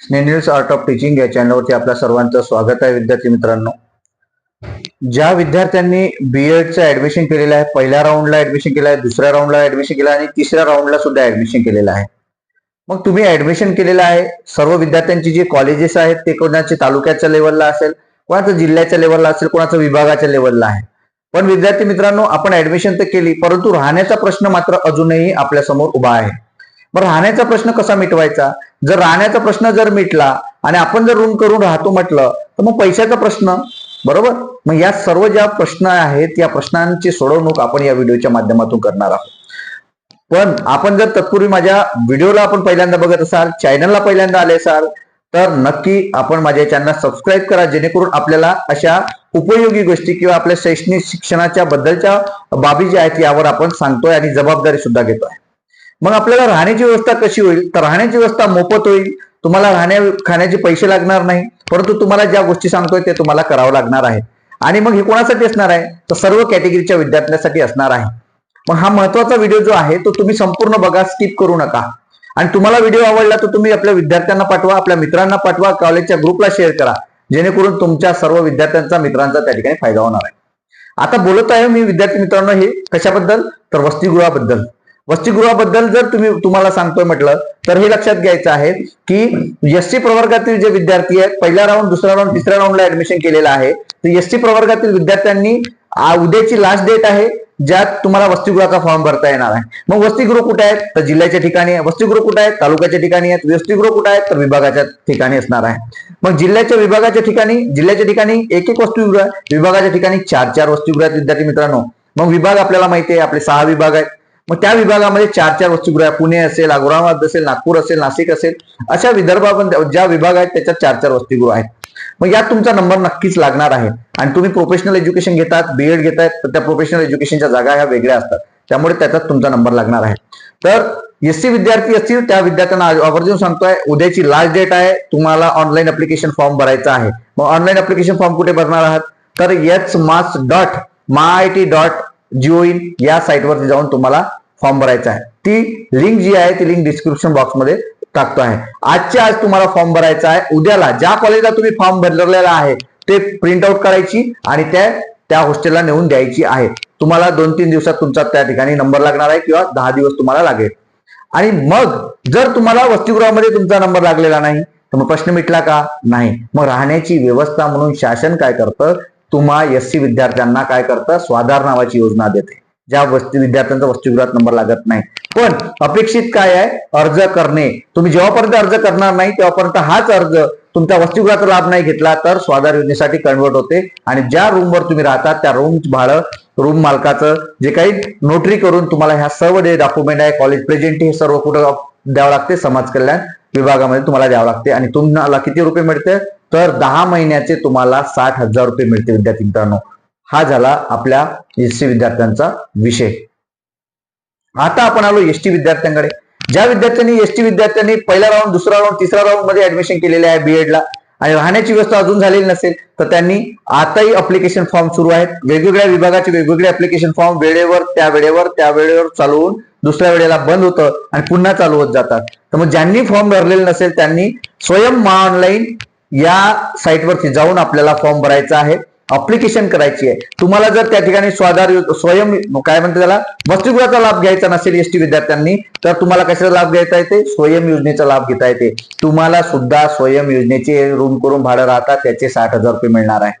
स्नेनिल्स art of teaching या चॅनलवरती आपल्या सर्वांचं स्वागत आहे विद्यार्थी मित्रांनो. ज्या विद्यार्थ्यांनी बीएडचं ऍडमिशन केलेलं आहे पहिल्या राऊंडला ऍडमिशन केलं आहे दुसऱ्या राऊंडला ऍडमिशन केलं आणि तिसऱ्या राऊंडला सुद्धा ऍडमिशन केलेलं आहे. मग तुम्ही ऍडमिशन केलेलं आहे सर्व विद्यार्थ्यांची जे कॉलेजेस आहेत ते कोणाचे तालुक्याच्या लेवलला असेल कोणाचं जिल्ह्याच्या लेवलला असेल कोणाचं विभागाच्या लेवलला आहे. पण विद्यार्थी मित्रांनो आपण ऍडमिशन तर केली परंतु राहण्याचा प्रश्न मात्र अजूनही आपल्यासमोर उभा आहे. मग राहण्याचा प्रश्न कसा मिटवायचा? जर राहण्याचा प्रश्न जर मिटला आणि आपण जर रूम करून राहतो म्हटलं तर मग पैशाचा प्रश्न? बरोबर? मग या सर्व ज्या प्रश्न आहेत या प्रश्नांची सोडवणूक आपण या व्हिडिओच्या माध्यमातून करणार आहोत. पण आपण जर तत्पूर्वी माझ्या व्हिडिओला आपण पहिल्यांदा बघत असाल चॅनलला पहिल्यांदा आले असाल तर नक्की आपण माझ्या चॅनलला सबस्क्राईब करा जेणेकरून आपल्याला अशा उपयोगी गोष्टी किंवा आपल्या शैक्षणिक शिक्षणाच्या बद्दलच्या बाबी ज्या आहेत यावर आपण सांगतोय आणि जबाबदारी सुद्धा घेतोय. मग आपल्याला राहण्याची व्यवस्था कशी होईल? तर राहण्याची व्यवस्था मोफत होईल. तुम्हाला राहण्या खाण्याचे पैसे लागणार नाही. परंतु तुम्हाला ज्या गोष्टी सांगतोय ते तुम्हाला करावं लागणार आहे. आणि मग हे कोणासाठी असणार आहे? तर सर्व कॅटेगरीच्या विद्यार्थ्यांसाठी असणार आहे. मग हा महत्त्वाचा व्हिडिओ जो आहे तो तुम्ही संपूर्ण बघा स्किप करू नका. आणि तुम्हाला व्हिडिओ आवडला तर तुम्ही आपल्या विद्यार्थ्यांना पाठवा आपल्या मित्रांना पाठवा कॉलेजच्या ग्रुपला शेअर करा. जेणेकरून तुमच्या सर्व विद्यार्थ्यांचा मित्रांचा त्या ठिकाणी फायदा होणार आहे. आता बोलत आहे मी विद्यार्थी मित्रांनो हे कशाबद्दल? तर वसतिगृहाबद्दल. वसतिगृहाबद्दल जर तुम्ही तुम्हाला सांगतोय म्हटलं तर हे लक्षात घ्यायचं आहे की एस प्रवर्गातील जे विद्यार्थी आहेत पहिल्या राऊंड दुसऱ्या राऊंड तिसऱ्या राऊंडला ऍडमिशन केलेलं आहे. तर एस प्रवर्गातील विद्यार्थ्यांनी उद्याची लास्ट डेट आहे ज्यात तुम्हाला वसतिगृहाचा फॉर्म भरता येणार आहे. मग वसतिगृह कुठे आहेत? तर जिल्ह्याच्या ठिकाणी आहे. वसतिगृह कुठे आहेत? तालुक्याच्या ठिकाणी आहेत. वसतिगृह कुठे आहेत? तर विभागाच्या ठिकाणी असणार आहे. मग जिल्ह्याच्या विभागाच्या ठिकाणी जिल्ह्याच्या ठिकाणी एक एक वसतिगृह विभागाच्या ठिकाणी चार चार वसतिगृह आहेत विद्यार्थी मित्रांनो. मग विभाग आपल्याला माहिती आहे आपले सहा विभाग आहेत. मग त्या विभागामध्ये चार चार वसतिगृह पुणे असेल औरंगाबाद असेल नागपूर असेल नाशिक असेल अशा विदर्भामध्ये ज्या विभाग आहेत त्याच्यात चार चार वसतिगृह आहेत. मग यात तुमचा नंबर नक्कीच लागणार आहे. आणि तुम्ही प्रोफेशनल एज्युकेशन घेतात बीएड घेतायत तर त्या प्रोफेशनल एज्युकेशनच्या जागा ह्या वेगळ्या असतात. त्यामुळे त्याच्यात तुमचा नंबर लागणार आहे. तर एससी विद्यार्थी असतील त्या विद्यार्थ्यांना आवर्जून सांगतोय उद्याची लास्ट डेट आहे तुम्हाला ऑनलाईन अप्लिकेशन फॉर्म भरायचा आहे. मग ऑनलाईन अप्लिकेशन फॉर्म कुठे भरणार आहात? तर H mas dot my T dot gov in या साईटवरती जाऊन तुम्हाला फॉर्म भरायचा आहे. ती लिंक जी आहे ती लिंक डिस्क्रिप्शन बॉक्समध्ये टाकतो आहे. आजच्या आज तुम्हाला फॉर्म भरायचा आहे. उद्याला ज्या कॉलेजला तुम्ही फॉर्म भरलेला आहे ते प्रिंट आउट करायची आणि त्या त्या हॉस्टेलला नेऊन द्यायची आहे. तुम्हाला दोन तीन दिवसात तुमचा त्या ठिकाणी नंबर लागणार आहे किंवा दहा दिवस तुम्हाला लागेल. आणि मग जर तुम्हाला वसतिगृहामध्ये तुमचा नंबर लागलेला नाही तर मग प्रश्न मिटला का? नाही. मग राहण्याची व्यवस्था म्हणून शासन काय करतं? तुम्हा एस सी विद्यार्थ्यांना काय करतं? स्वाधार नावाची योजना देते. ज्या वस्ती विद्यार्थ्यांचा वस्तुगृहात नंबर लागत नाही. पण अपेक्षित काय आहे? अर्ज करणे. तुम्ही जेव्हापर्यंत अर्ज करणार नाही तेव्हापर्यंत हाच अर्ज तुमच्या वसतिगृहाचा लाभ नाही घेतला तर स्वाधार योजनेसाठी कन्वर्ट होते. आणि ज्या रूमवर तुम्ही राहतात त्या रूम भाडं रूम मालकाचं जे काही नोटरी करून तुम्हाला ह्या सर्व जे डॉक्युमेंट आहे कॉलेज प्रेझेंट हे सर्व कुठं द्यावं लागते? समाज कल्याण विभागामध्ये तुम्हाला द्यावं लागते. आणि तुम्हाला किती रुपये मिळते? तर दहा महिन्याचे तुम्हाला साठ हजार रुपये मिळते विद्यार्थी मित्रांनो. हा झाला आपल्या एस टी विद्यार्थ्यांचा विषय. आता आपण आलो एस टी विद्यार्थ्यांकडे. ज्या विद्यार्थ्यांनी एस टी विद्यार्थ्यांनी पहिला राऊंड दुसरा राऊंड तिसरा राऊंडमध्ये ऍडमिशन केलेले आहे बीएडला आणि राहण्याची व्यवस्था अजून झालेली नसेल तर त्यांनी आताही अप्लिकेशन फॉर्म सुरू आहेत. वेगवेगळ्या विभागाचे वेगवेगळे अप्लिकेशन फॉर्म वेळेवर त्या वेळेवर त्या वेळेवर चालवून दुसऱ्या वेळेला बंद होतं आणि पुन्हा चालू होत जातात. तर मग ज्यांनी फॉर्म भरलेले नसेल त्यांनी स्वयं ऑनलाईन या साईटवरती जाऊन आपल्याला फॉर्म भरायचा आहे. अप्लिकेशन करायची आहे. तुम्हाला जर त्या ठिकाणी स्वाधार स्वयं काय म्हणते त्याला? वसतिगृहाचा लाभ घ्यायचा नसेल एस टी विद्यार्थ्यांनी तर तुम्हाला कशाचा लाभ घेता येते? स्वयं योजनेचा लाभ घेता येते. तुम्हाला सुद्धा स्वयं योजनेचे रूम करून भाडं राहतात त्याचे साठ हजार रुपये मिळणार आहे.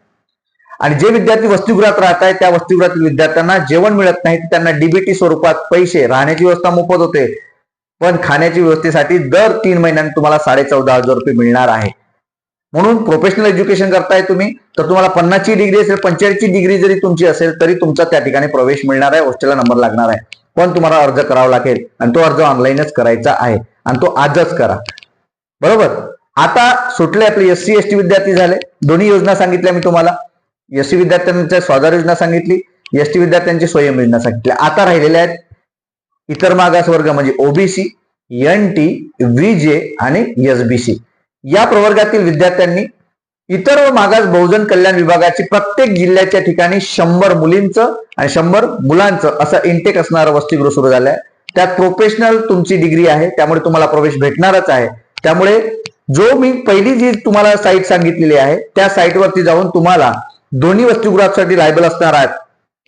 आणि जे विद्यार्थी वसतिगृहात राहत आहेत त्या वसतिगृहातील विद्यार्थ्यांना जेवण मिळत नाही त्यांना डीबीटी स्वरूपात पैसे राहण्याची व्यवस्था मोफत होते. पण खाण्याची व्यवस्थेसाठी दर तीन महिन्यांनी तुम्हाला साडे चौदा हजार रुपये मिळणार आहे. म्हणून प्रोफेशनल एज्युकेशन करताय तुम्ही तर तुम्हाला पन्नासची डिग्री असेल पंचेचाळीसची डिग्री जरी तुमची असेल तरी तुमचा त्या ठिकाणी प्रवेश मिळणार आहे हॉस्टेलला नंबर लागणार आहे. पण तुम्हाला अर्ज करावा लागेल आणि तो अर्ज ऑनलाईनच करायचा आहे आणि तो आजच करा. बरोबर? आता सुटले आपले एस सी एस टी विद्यार्थी झाले. दोन्ही योजना सांगितल्या मी तुम्हाला. एस सी विद्यार्थ्यांच्या स्वाधार योजना सांगितली. एस टी विद्यार्थ्यांची स्वयं योजना सांगितली. आता राहिलेल्या आहेत इतर मागास वर्ग म्हणजे ओबीसी एन टी व्हीजे आणि एसबीसी या प्रवर्गातील विद्यार्थ्यांनी इतर व मागास बहुजन कल्याण विभागाची प्रत्येक जिल्ह्याच्या ठिकाणी शंभर मुलींचं आणि शंभर मुलांचं असं इंटेक असणारं वसतिगृह सुरू झालंय. त्यात प्रोफेशनल तुमची डिग्री आहे त्यामुळे तुम्हाला प्रवेश भेटणारच आहे. त्यामुळे जो मी पहिली जी तुम्हाला साईट सांगितलेली आहे त्या साईटवरती जाऊन तुम्हाला दोन्ही वसतिगृहासाठी लायबल असणार आहेत.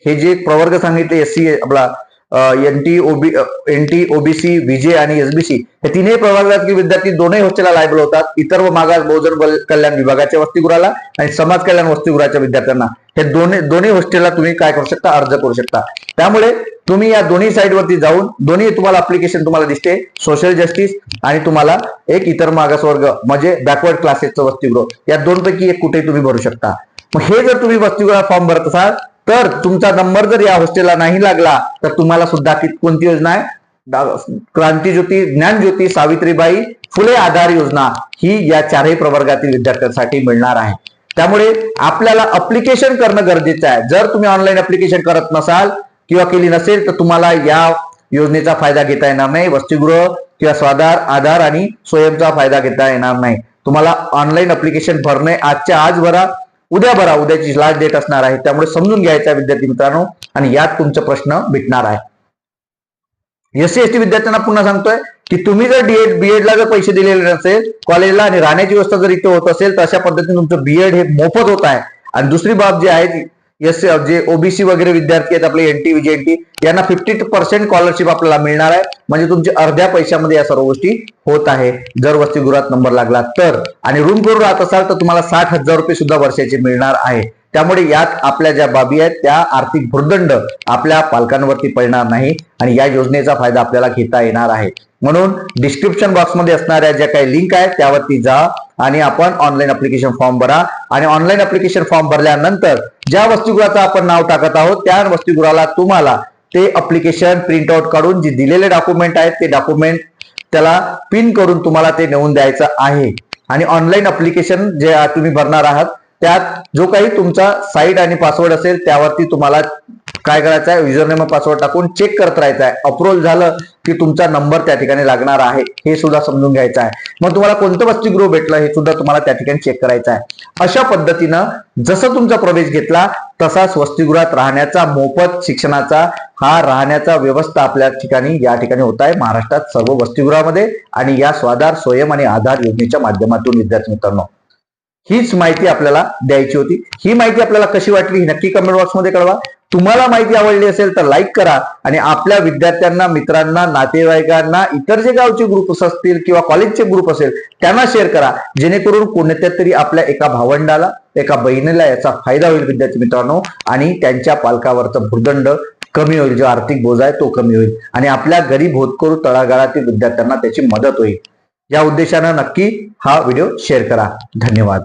हे जे प्रवर्ग सांगितले एस सी आपला N T OB N T OBC विजय आणि एसबीसी हे तिन्ही प्रवर्गातील विद्यार्थी दोनही हॉस्टेलला लायबल होतात. इतर व मागास बहुजन कल्याण विभागाच्या वसतिगृहाला आणि समाज कल्याण वसतिगृहाच्या विद्यार्थ्यांना. हे दोन्ही दोन्ही हॉस्टेलला तुम्ही काय करू शकता? अर्ज करू शकता. त्यामुळे तुम्ही या दोन्ही साईडवरती जाऊन दोन्ही तुम्हाला अप्लिकेशन तुम्हाला दिसते. सोशल जस्टिस आणि तुम्हाला एक इतर मागासवर्ग म्हणजे बॅकवर्ड क्लासेसचं वसतिगृह. या दोनपैकी एक कुठे तुम्ही भरू शकता. मग हे जर तुम्ही वसतिगृह फॉर्म भरत असाल तर तुमचा नंबर जर या हॉस्टेलला नाही लागला तर तुम्हाला सुद्धा कोणती योजना आहे? दा- क्रांतीज्योती ज्ञानज्योती सावित्रीबाई फुले आधार योजना ही या चारही प्रवर्गातील विद्यार्थ्यांसाठी मिळणार आहे. त्यामुळे आपल्याला अप्लिकेशन करणं गरजेचं आहे. जर तुम्ही ऑनलाईन अप्लिकेशन करत नसाल किंवा केली नसेल तर तुम्हाला या योजनेचा फायदा घेता येणार नाही. वसतिगृह किंवा स्वाधार आधार आणि स्वयंचा फायदा घेता येणार नाही. तुम्हाला ऑनलाईन अप्लिकेशन भरणे आजच्या आज भरा उद्या भरा उद्याची लास्ट डेट असणार आहे त्यामुळे समजून घ्यायचा विद्यार्थी मित्रांनो आणि यात तुमचा प्रश्न भेटणार आहे. एस सी एस टी विद्यार्थ्यांना पुन्हा सांगतोय की तुम्ही जर डीएड बीएड ला जर पैसे दिलेले नसेल कॉलेजला आणि राहण्याची व्यवस्था जर इथे होत असेल तर अशा पद्धतीने तुमचं बीएड हे मोफत होत आहे. आणि दुसरी बाब जी आहे एस जे ओबीसी वगैरे विद्यार्थी आहेत आपले एनटी विजेएनटी यांना फिफ्टी पर्सेंट स्कॉलरशिप आपल्याला मिळणार आहे. म्हणजे तुमच्या अर्ध्या पैशामध्ये या सर्व गोष्टी होत आहे. जर वसतिगृहात नंबर लागला तर. आणि रूम करून राहत असाल तर तुम्हाला साठ हजार रुपये सुद्धा वर्षाचे मिळणार आहे. त्यामुळे यात आपल्या ज्या बाबी आहेत त्या आर्थिक भुर्दंड आपल्या पालकांवरती पडणार नाही आणि या योजनेचा फायदा आपल्याला घेता येणार आहे. म्हणून डिस्क्रिप्शन बॉक्समध्ये असणाऱ्या ज्या काही लिंक आहेत त्यावरती जा आणि आपण ऑनलाईन अप्लिकेशन फॉर्म भरा. आणि ऑनलाईन अप्लिकेशन फॉर्म भरल्यानंतर ज्या वसतिगृहाचं आपण नाव टाकत आहोत त्या वसतिगृहाला तुम्हाला ते अप्लिकेशन प्रिंट आउट काढून जे दिलेले डॉक्युमेंट आहेत ते डॉक्युमेंट त्याला पिन करून तुम्हाला ते नेऊन द्यायचं आहे. आणि ऑनलाईन अप्लिकेशन जे तुम्ही भरणार आहात त्यात जो काही तुमचा साईट आणि पासवर्ड असेल त्यावरती तुम्हाला काय करायचं आहे युजरनेम पासवर्ड टाकून चेक करत राहायचं आहे अप्रूव्हल झालं की तुमचा नंबर त्या ठिकाणी लागणार आहे. हे सुद्धा समजून घ्यायचं आहे मग तुम्हाला कोणतं वसतिगृह भेटलं हे सुद्धा तुम्हाला त्या ठिकाणी चेक करायचं आहे अशा पद्धतीनं जसं तुमचा प्रवेश घेतला तसाच वसतिगृहात राहण्याचा मोफत शिक्षणाचा हा राहण्याचा व्यवस्था आपल्या ठिकाणी या ठिकाणी होत आहे महाराष्ट्रात सर्व वसतिगृहामध्ये आणि या स्वाधार स्वयं आणि आधार योजनेच्या माध्यमातून विद्यार्थी मित्रांनो. हीच माहिती आपल्याला द्यायची होती. ही माहिती आपल्याला कशी वाटली ही नक्की कमेंट बॉक्समध्ये कळवा. तुम्हाला माहिती आवडली असेल तर लाईक करा आणि आपल्या विद्यार्थ्यांना मित्रांना नातेवाईकांना इतर जे गावचे ग्रुप असतील किंवा कॉलेजचे ग्रुप असेल त्यांना शेअर करा. जेणेकरून कोणत्या तरी आपल्या एका भावंडाला एका बहिणीला याचा फायदा होईल विद्यार्थी मित्रांनो. आणि त्यांच्या पालकावरचा भूर्दंड कमी होईल. जो आर्थिक बोजा आहे तो कमी होईल. आणि आपल्या गरीब होतकरू तळागाळातील विद्यार्थ्यांना त्याची मदत होईल. या उद्देशानं नक्की हा व्हिडिओ शेअर करा. धन्यवाद.